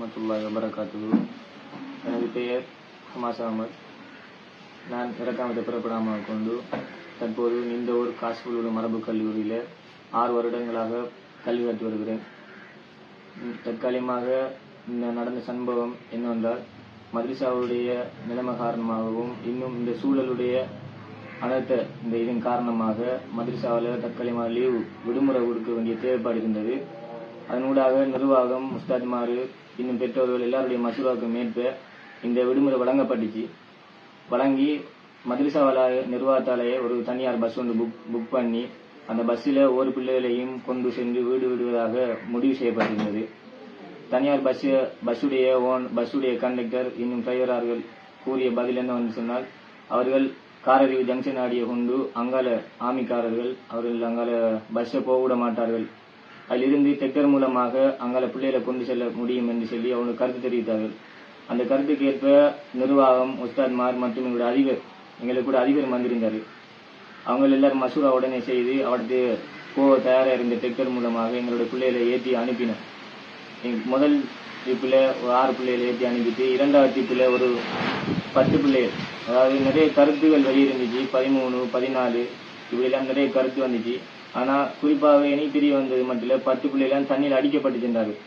வரமத்துல்லாய் வபரகாத்து எனது பெயர் ஹமாஸ் அகமது. நான் இறக்காமத்தை பிறப்படாமல் கொண்டு தற்போது நிந்தவூர் காசிபுல் உள்ள மரபு கல்லூரியில் ஆறு வருடங்களாக கல்வி கற்று வருகிறேன். தற்காலிகமாக இந்த நடந்த சம்பவம் என்னவென்றால் மதுரிசாவுடைய நிலைமை காரணமாகவும் இன்னும் இந்த சூழலுடைய அனர்த்த இந்த இதன் காரணமாக மதுரிசாவில் தற்காலிகமாக லீவு விடுமுறை கொடுக்க வேண்டிய தேவைப்பாடு இருந்தது. அதனூடாக நிர்வாகம் முஸ்தாத்மார் இன்னும் பெற்றோர்கள் எல்லாருடைய மசூராவுக்கு மேற்ப இந்த விடுமுறை வழங்கப்பட்டுச்சு. வழங்கி மதுரசாவால நிர்வாகத்தாலேயே ஒரு தனியார் பஸ் ஒன்று புக் புக் பண்ணி அந்த பஸ்ஸில் ஒரு பிள்ளைகளையும் கொண்டு சென்று வீடு விடுவதாக முடிவு செய்யப்பட்டிருந்தது. தனியார் பஸ் பஸ்ஸுடைய ஓன் பஸ்ஸுடைய கண்டக்டர் இன்னும் டிரைவரார்கள் கூறிய பதில் என்ன வந்து சொன்னால் அவர்கள் காரறிவு ஜங்ஷன் ஆடிய கொண்டு அங்கால ஆமிக்காரர்கள் அவர்கள் அங்கால பஸ்ஸை போக விட மாட்டார்கள். அதிலிருந்து டெக்டர் மூலமாக அங்கால பிள்ளைகளை கொண்டு செல்ல முடியும் என்று சொல்லி அவனுக்கு கருத்து தெரிவித்தார்கள். அந்த கருத்துக்கு ஏற்ப நிர்வாகம் உஸ்தாத்மார் மற்றும் எங்களுடைய அதிபர் எங்களுக்கு கூட அதிபர் வந்திருந்தார் அவங்க எல்லாரும் மசூரா உடனே செய்து அவரது போக தயாராக இருந்த டெக்கர் மூலமாக எங்களுடைய பிள்ளைகளை ஏற்றி அனுப்பினோம் முதல் ட்ரிப்பில் ஒரு ஆறு பிள்ளைகளை ஏற்றி அனுப்பிட்டு இரண்டாவது ட்ரிப்பில் ஒரு பத்து பிள்ளைகள். அதாவது நிறைய கருத்துகள் வெளியிருந்துச்சு. பதிமூணு பதினாலு இப்படிலாம் நிறைய கருத்து வந்துச்சு. ஆனால் குறிப்பாக எனக்கு தெரிய வந்தது மட்டும் இல்லை பத்து பிள்ளைலாம் தண்ணியில் அடிக்கப்பட்டு சென்றார்கள்.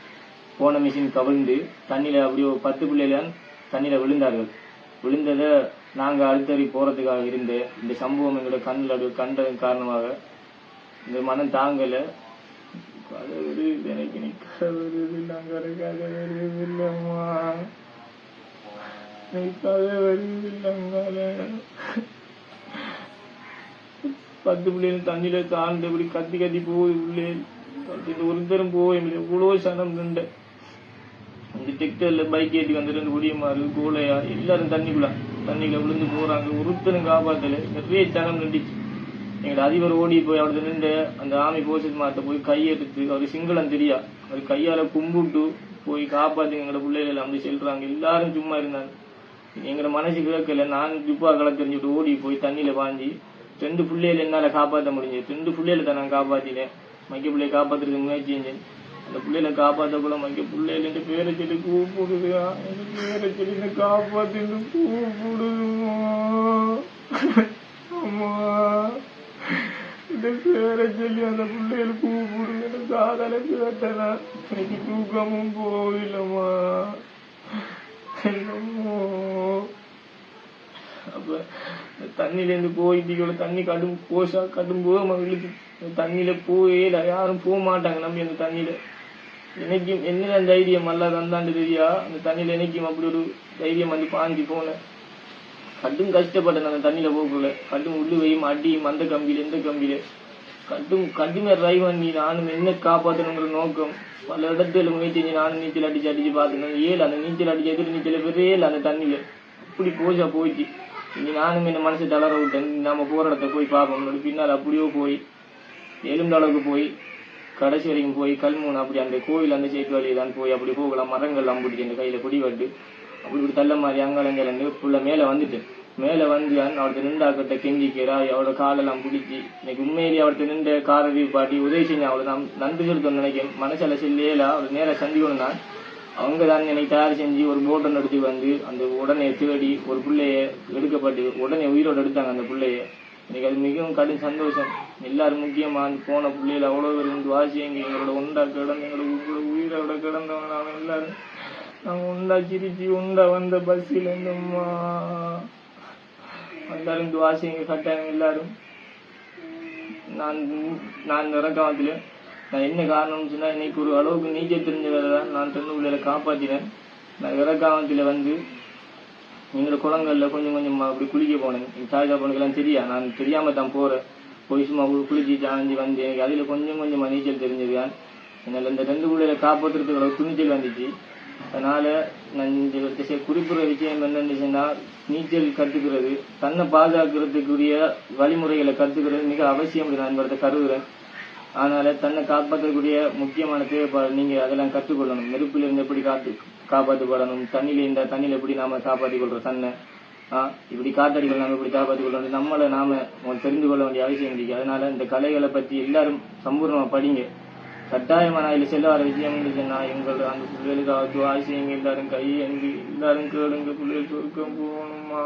போன மிஷின் கவிழ்ந்து தண்ணியில் அப்படியே ஒரு பத்து பிள்ளைலாம் தண்ணியில் விழுந்தார்கள். விழுந்ததை நாங்கள் அடுத்தறி போகிறதுக்காக இருந்த இந்த சம்பவம் எங்களோட கண்ணில் அப்படி கண்டதன் காரணமாக இந்த மனம் தாங்கலை. கதை எனக்கு நாங்கள் கதை கதை பத்து பிள்ளைகள் தண்ணியில தாண்டு இப்படி கத்தி கத்தி போய் உள்ளே. கத்திட்டு ஒருத்தரும் போக முடியல இவ்வளோ சனம் நின்ற இந்த டெக்டர்ல பைக் ஏற்றி வந்து ரெண்டு குடியமாறு கோலையா எல்லாரும் தண்ணிக்குள்ள தண்ணியில விழுந்து போறாங்க. ஒருத்தரும் காப்பாத்தல. நிறைய சனம் நின்றுச்சு எங்களோட அதிபர் ஓடி போய் அவரது நின்று அந்த ஆமி போஷன் மாட்ட போய் கையெடுத்து அவர் சிங்களம் தெரியா? அவர் கையால கும்பிட்டு போய் காப்பாத்தி எங்களோட பிள்ளைகள் அப்படி செல்றாங்க. எல்லாரும் சும்மா இருந்தாங்க. எங்களோட மனசு கேட்கல நான் துப்பா களை ஓடி போய் தண்ணியில பாஞ்சி ரெண்டு பிள்ளையில என்னால காப்பாற்ற முடிஞ்சது. ரெண்டு புள்ளையில தான் நான் காப்பாத்தினேன். மைக்க பிள்ளைய காப்பாத்துறதுக்கு முயற்சி செஞ்சேன். அந்த பிள்ளைகளை காப்பாற்றக்குள்ள மைக்க பிள்ளையில என்று பேரை சொல்லி கூப்பிடுதுயா எனக்கு பேரை சொல்லி காப்பாத்தின்னு கூப்பிடுதுமா அம்மா. இந்த பேரை சொல்லி அந்த பிள்ளையில கூப்பிடுங்க காதல கேட்டனா. எனக்கு தூக்கமும் போகலம்மா என்னமோ. அப்ப தண்ணியிலேருந்து தண்ணியில இடிக்கோட போயிட்டு தண்ணி கடும் போசா கடும் போக இழுத்து தண்ணியில போயே யாரும் போக மாட்டாங்க நம்பி அந்த தண்ணியில. என்னைக்கும் என்ன தைரியம்? அல்ல தந்தாண்டு தெரியா? அந்த தண்ணியில என்னைக்கும் அப்படி ஒரு தைரியம் வந்து பாஞ்சு போனேன் கடும் கஷ்டப்பட்டேன் அந்த தண்ணியில போகக்குள்ள. கடும் உள்ளுவையும் அடியும் அந்த கம்பியில எந்த கம்பியில. கடும் கடுமையா ட்ரை பண்ணி நானும் என்ன காப்பாற்றணுங்கிற நோக்கம். பல இடத்துல முயற்சி செஞ்சு நானும் நீச்சல் அடிச்சு அடிச்சு பார்த்தேன் ஏழு அந்த நீச்சல் அடிச்சு எதிர் நீச்சல் பெரிய அந்த தண்ணியில. அப்படி போச்சா போயிடுச்சு இனி நானும் என் மனசை தளர விட்டேன் நம்ம போற இடத்த போய் பார்ப்போம். பின்னால் அப்படியோ போய் எலும்பு அளவுக்கு போய் கடைசி வரைக்கும் போய் கல்மூன் அப்படி அந்த கோயில் அந்த சேட்டு வழியை தான் போய் அப்படி போகலாம். மரங்கள் அம்பிடிச்சு இந்த கையில கொடி வட்டு அப்படி இப்படி தள்ள மாதிரி அங்கலங்கலன்னு புள்ள மேலே வந்துட்டு மேலே வந்து அவர்கிட்ட நின்றாக்கிட்ட கெஞ்சிக்கிறா அவளோட காலெல்லாம் பிடிச்சி. இன்னைக்கு உண்மையிலேயே அவர்கிட்ட நின்ற காரவி பாட்டி உதவி செஞ்சு அவளை நான் நன்றி செலுத்தணும் நினைக்கிறேன். மனசில் செல்லையில அவர் நேராக சந்திக்கணும் நான் அவங்க தான் என்னை தயார் செஞ்சு ஒரு போட்டை நடத்தி வந்து அந்த உடனே தேடி ஒரு பிள்ளைய எடுக்கப்பட்டு உடனே உயிரோடு எடுத்தாங்க அந்த பிள்ளைய. எனக்கு அது மிகவும் கடும் சந்தோஷம். எல்லாரும் முக்கியமா அந்த போன பிள்ளைகள் அவ்வளோ பேர் வந்து வாசி எங்கள் எங்களோட ஒண்டா கிடந்து எங்களோட உங்களோட உயிரோட கிடந்தவங்க அவன் எல்லாரும் நாங்கள் உண்டா சிரிச்சு உண்டா வந்த பஸ்ஸில் இருந்தோம்மா எல்லாரும் இந்த வாசி எங்க கட்டாங்க எல்லாரும். நான் நான் இந்த இறக்காமத்தில் நான் என்ன காரணம்னு சொன்னா இன்னைக்கு ஒரு அளவுக்கு நீச்சல் தெரிஞ்சவரை தான் நான் தண்ணி பிள்ளைகளை காப்பாற்றினேன் நான் இறக்காமத்தில் வந்து எங்களோட குளங்கள்ல கொஞ்சம் கொஞ்சம் அப்படி குளிக்க போனேன். எங்க தாய் தப்பனுக்கெல்லாம் தெரியா? நான் தெரியாம தான் போறேன். போய் சும்மா குளிச்சு சாஞ்சி வந்து எனக்கு அதுல கொஞ்சம் கொஞ்சமா நீச்சல் தெரிஞ்சது. தான் என்னால இந்த ரெண்டு பிள்ளைகளை காப்பாற்றுறதுக்கு அளவு துணிச்சல் வந்துச்சு. அதனால நான் இந்த குறிப்பிடுற விஷயம் என்னன்னு சொன்னா நீச்சல் கத்துக்கிறது தன்னை பாதுகாக்கிறதுக்குரிய வழிமுறைகளை கத்துக்கிறது மிக அவசியம் நான் இவரத்தை கருதுறேன். அதனால தன்னை காப்பாற்றக்கூடிய முக்கியமான தேவைப்பாடு நீங்க அதெல்லாம் கற்றுக்கொள்ளணும். நெருப்பில் இருந்து எப்படி காத்து காப்பாற்றப்படணும் தண்ணியில இந்த தண்ணியில எப்படி நாம காப்பாற்றிக் கொள்றோம் தன்னை இப்படி காத்தடிகள் நாம இப்படி காப்பாற்றிக் கொள்ளணும் நம்மளை நாம தெரிந்து கொள்ள வேண்டிய அவசியம் இருக்கு. அதனால இந்த கலைகளை பத்தி எல்லாரும் சம்பூர்ணமா படிங்க. கட்டாயமா நான் இல்லை செல்ல வர விஷயம் இருந்துச்சுன்னா எங்கள் அந்த பிள்ளைகளுக்கு துவா எல்லாரும் கை எங்க எல்லாரும் கேளுங்க பிள்ளைகள் சொர்க்கம் போகணுமா?